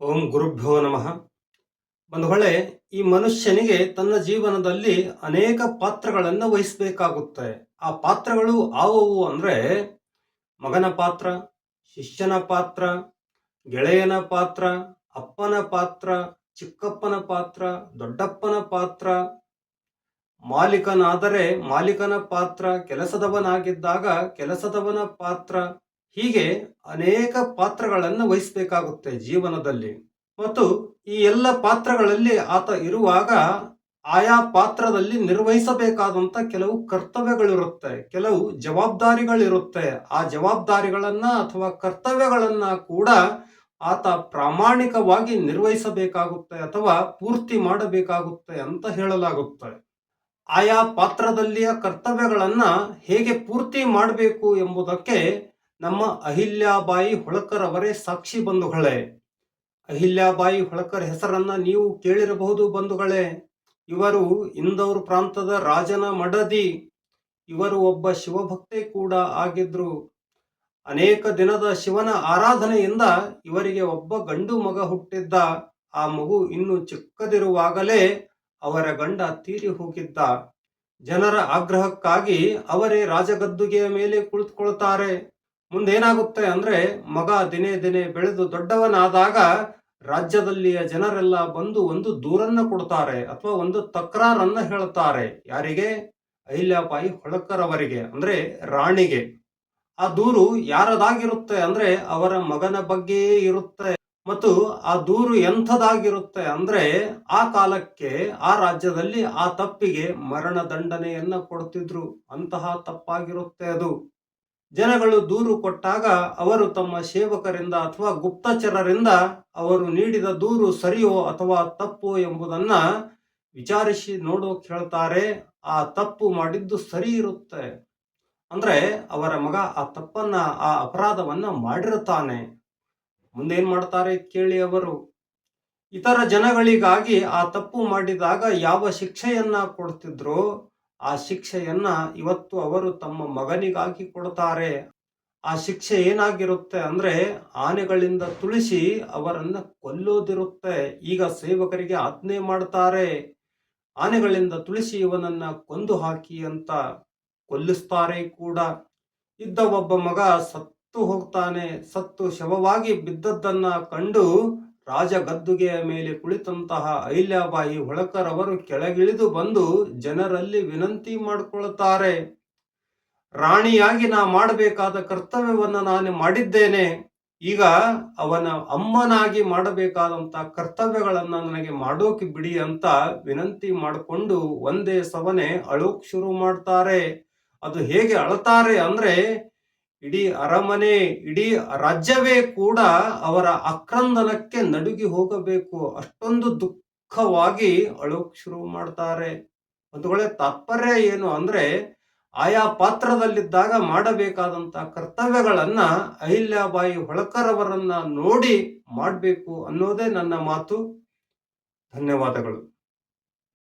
ಓಂ ಗುರುಭ್ಯೋ ನಮಃ. ಬಂಧುಗಳೇ, ಈ ಮನುಷ್ಯನಿಗೆ ತನ್ನ ಜೀವನದಲ್ಲಿ ಅನೇಕ ಪಾತ್ರಗಳನ್ನು ವಹಿಸಬೇಕಾಗುತ್ತೆ. ಆ ಪಾತ್ರಗಳು ಯಾವುವು ಅಂದರೆ ಮಗನ ಪಾತ್ರ, ಶಿಷ್ಯನ ಪಾತ್ರ, ಗೆಳೆಯನ ಪಾತ್ರ, ಅಪ್ಪನ ಪಾತ್ರ, ಚಿಕ್ಕಪ್ಪನ ಪಾತ್ರ, ದೊಡ್ಡಪ್ಪನ ಪಾತ್ರ. ಮಾಲೀಕನಾದರೆ ಮಾಲೀಕನ ಪಾತ್ರ, ಕೆಲಸದವನಾಗಿದ್ದಾಗ ಕೆಲಸದವನ ಪಾತ್ರ. ಹೀಗೆ ಅನೇಕ ಪಾತ್ರಗಳನ್ನು ವಹಿಸಬೇಕಾಗುತ್ತೆ ಜೀವನದಲ್ಲಿ. ಮತ್ತು ಈ ಎಲ್ಲ ಪಾತ್ರಗಳಲ್ಲಿ ಆತ ಇರುವಾಗ ಆಯಾ ಪಾತ್ರದಲ್ಲಿ ನಿರ್ವಹಿಸಬೇಕಾದಂತ ಕೆಲವು ಕರ್ತವ್ಯಗಳಿರುತ್ತೆ, ಕೆಲವು ಜವಾಬ್ದಾರಿಗಳಿರುತ್ತೆ. ಆ ಜವಾಬ್ದಾರಿಗಳನ್ನ ಅಥವಾ ಕರ್ತವ್ಯಗಳನ್ನ ಕೂಡ ಆತ ಪ್ರಾಮಾಣಿಕವಾಗಿ ನಿರ್ವಹಿಸಬೇಕಾಗುತ್ತೆ ಅಥವಾ ಪೂರ್ತಿ ಮಾಡಬೇಕಾಗುತ್ತೆ ಅಂತ ಹೇಳಲಾಗುತ್ತೆ. ಆಯಾ ಪಾತ್ರದಲ್ಲಿಯ ಕರ್ತವ್ಯಗಳನ್ನ ಹೇಗೆ ಪೂರ್ತಿ ಮಾಡಬೇಕು ಎಂಬುದಕ್ಕೆ ನಮ್ಮ ಅಹಿಲ್ಯಾಬಾಯಿ ಹೊಳಕರ್ ಅವರೇ ಸಾಕ್ಷಿ ಬಂಧುಗಳೇ. ಅಹಿಲ್ಯಾಬಾಯಿ ಹೊಳಕರ್ ಹೆಸರನ್ನ ನೀವು ಕೇಳಿರಬಹುದು ಬಂಧುಗಳೇ. ಇವರು ಇಂದೌರ್ ಪ್ರಾಂತದ ರಾಜನ ಮಡದಿ. ಇವರು ಒಬ್ಬ ಶಿವಭಕ್ತೆ ಕೂಡ ಆಗಿದ್ರು. ಅನೇಕ ದಿನದ ಶಿವನ ಆರಾಧನೆಯಿಂದ ಇವರಿಗೆ ಒಬ್ಬ ಗಂಡು ಮಗ ಹುಟ್ಟಿದ್ದ. ಆ ಮಗು ಇನ್ನು ಚಿಕ್ಕದಿರುವಾಗಲೇ ಅವರ ಗಂಡ ತೀರಿ ಹೋಗಿದ್ದ. ಜನರ ಆಗ್ರಹಕ್ಕಾಗಿ ಅವರೇ ರಾಜಗದ್ದುಗೆಯ ಮೇಲೆ ಕುಳಿತುಕೊಳ್ತಾರೆ. ಮುಂದೇನಾಗುತ್ತೆ ಅಂದ್ರೆ ಮಗ ದಿನೇ ದಿನೇ ಬೆಳೆದು ದೊಡ್ಡವನಾದಾಗ ರಾಜ್ಯದಲ್ಲಿಯ ಜನರೆಲ್ಲ ಬಂದು ಒಂದು ದೂರನ್ನ ಕೊಡ್ತಾರೆ ಅಥವಾ ಒಂದು ತಕ್ರಾರನ್ನ ಹೇಳ್ತಾರೆ. ಯಾರಿಗೆ? ಅಹಿಲ್ಯಾಬಾಯಿ ಹೊಳಕರವರಿಗೆ, ಅಂದ್ರೆ ರಾಣಿಗೆ. ಆ ದೂರು ಯಾರದಾಗಿರುತ್ತೆ ಅಂದ್ರೆ ಅವರ ಮಗನ ಬಗ್ಗೆಯೇ ಇರುತ್ತೆ. ಮತ್ತು ಆ ದೂರು ಎಂಥದಾಗಿರುತ್ತೆ ಅಂದ್ರೆ ಆ ಕಾಲಕ್ಕೆ ಆ ರಾಜ್ಯದಲ್ಲಿ ಆ ತಪ್ಪಿಗೆ ಮರಣ ದಂಡನೆಯನ್ನ ಕೊಡ್ತಿದ್ರು. ಅಂತಹ ತಪ್ಪಾಗಿರುತ್ತೆ ಅದು. ಜನಗಳು ದೂರು ಕೊಟ್ಟಾಗ ಅವರು ತಮ್ಮ ಸೇವಕರಿಂದ ಅಥವಾ ಗುಪ್ತಚರರಿಂದ ಅವರು ನೀಡಿದ ದೂರು ಸರಿಯೋ ಅಥವಾ ತಪ್ಪು ಎಂಬುದನ್ನ ವಿಚಾರಿಸಿ ನೋಡೋಕೆ ಹೇಳ್ತಾರೆ ಆ ತಪ್ಪು ಮಾಡಿದ್ದು ಸರಿ ಇರುತ್ತೆ. ಅಂದ್ರೆ ಅವರ ಮಗ ಆ ತಪ್ಪನ್ನ, ಆ ಅಪರಾಧವನ್ನ ಮಾಡಿರುತ್ತಾನೆ. ಮುಂದೇನ್ ಮಾಡ್ತಾರೆ ಕೇಳಿ ಅವರು. ಇತರ ಜನಗಳಿಗಾಗಿ ಆ ತಪ್ಪು ಮಾಡಿದಾಗ ಯಾವ ಶಿಕ್ಷೆಯನ್ನ ಕೊಡ್ತಿದ್ರು? ಆ ಶಿಕ್ಷೆಯನ್ನ ಇವತ್ತು ಅವರು ತಮ್ಮ ಮಗನಿಗಾಗಿ ಕೊಡ್ತಾರೆ. ಆ ಶಿಕ್ಷೆ ಏನಾಗಿರುತ್ತೆ ಅಂದ್ರೆ ಆನೆಗಳಿಂದ ತುಳಿಸಿ ಅವರನ್ನ ಕೊಲ್ಲೋದಿರುತ್ತೆ. ಈಗ ಸೇವಕರಿಗೆ ಆಜ್ಞೆ ಮಾಡ್ತಾರೆ. ಆನೆಗಳಿಂದ ತುಳಿಸಿ ಇವನನ್ನ ಕೊಂದು ಹಾಕಿ ಅಂತ ಕೊಲ್ಲಿಸ್ತಾರೆ ಕೂಡ. ಇದ್ದ ಒಬ್ಬ ಮಗ ಸತ್ತು ಹೋಗ್ತಾನೆ. ಸತ್ತು ಶವವಾಗಿ ಬಿದ್ದದ್ದನ್ನ ಕಂಡು ರಾಜ ಗದ್ದುಗೆಯ ಮೇಲೆ ಕುಳಿತಂತಹ ಅಹಿಲ್ಯಾಬಾಯಿ ಹೊಳಕರ್ ಅವರು ಕೆಳಗಿಳಿದು ಬಂದು ಜನರಲ್ಲಿ ವಿನಂತಿ ಮಾಡಿಕೊಳ್ಳುತ್ತಾರೆ ರಾಣಿಯಾಗಿ ನಾ ಮಾಡಬೇಕಾದ ಕರ್ತವ್ಯವನ್ನು ನಾನು ಮಾಡಿದ್ದೇನೆ. ಈಗ ಅವನ ಅಮ್ಮನಾಗಿ ಮಾಡಬೇಕಾದಂತ ಕರ್ತವ್ಯಗಳನ್ನ ನನಗೆ ಮಾಡೋಕೆ ಬಿಡಿ ಅಂತ ವಿನಂತಿ ಮಾಡಿಕೊಂಡು ಒಂದೇ ಸವನೆ ಅಳೋಕ್ ಶುರು ಮಾಡ್ತಾರೆ. ಅದು ಹೇಗೆ ಅಳತಾರೆ ಅಂದ್ರೆ ಇಡೀ ಅರಮನೆ, ಇಡೀ ರಾಜ್ಯವೇ ಕೂಡ ಅವರ ಆಕ್ರಂದನಕ್ಕೆ ನಡುಗಿ ಹೋಗಬೇಕು. ಅಷ್ಟೊಂದು ದುಃಖವಾಗಿ ಅಳೋಕ್ ಶುರು ಮಾಡ್ತಾರೆ. ಒಂದುಗಳೇ ತಾತ್ಪರ್ಯ ಏನು ಅಂದ್ರೆ ಆಯಾ ಪಾತ್ರದಲ್ಲಿದ್ದಾಗ ಮಾಡಬೇಕಾದಂತ ಕರ್ತವ್ಯಗಳನ್ನ ಅಹಿಲ್ಯಾಬಾಯಿ ಹೊಳಕರವರನ್ನ ನೋಡಿ ಮಾಡಬೇಕು ಅನ್ನೋದೇ ನನ್ನ ಮಾತು. ಧನ್ಯವಾದಗಳು.